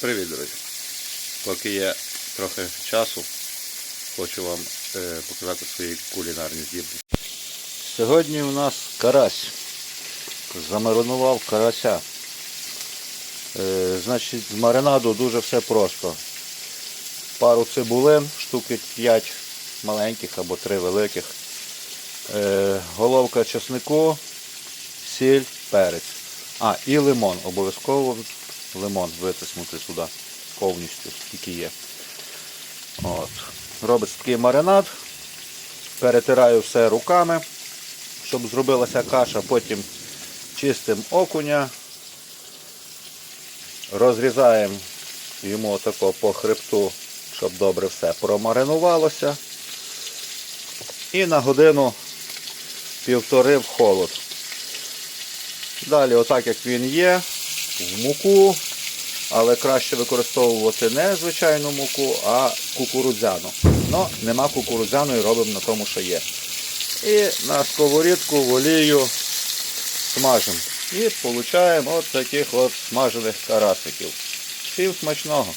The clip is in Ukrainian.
Привіт, друзі! Поки є трохи часу, хочу вам е, показати свої кулінарні здібності. Сьогодні у нас карась. Замаринував карася. Е, значить, з маринаду дуже все просто. Пару цибулин, штуки 5 маленьких або 3 великих. Е, головка чеснику, сіль, перець. А, і лимон. Обов'язково лимон витиснути сюди повністю, скільки є. От. Робиться такий маринад. Перетираю все руками, щоб зробилася каша. Потім чистимо окуня. Розрізаємо йому отако по хребту, щоб добре все промаринувалося. І на годину півтори в холод. Далі, отак як він є, в муку, але краще використовувати не звичайну муку, а кукурудзяну. Ну, нема кукурудзяної, робимо на тому, що є. І на сковорідку в олію смажимо. І отримуємо от таких от смажених карасиків. Всім смачного!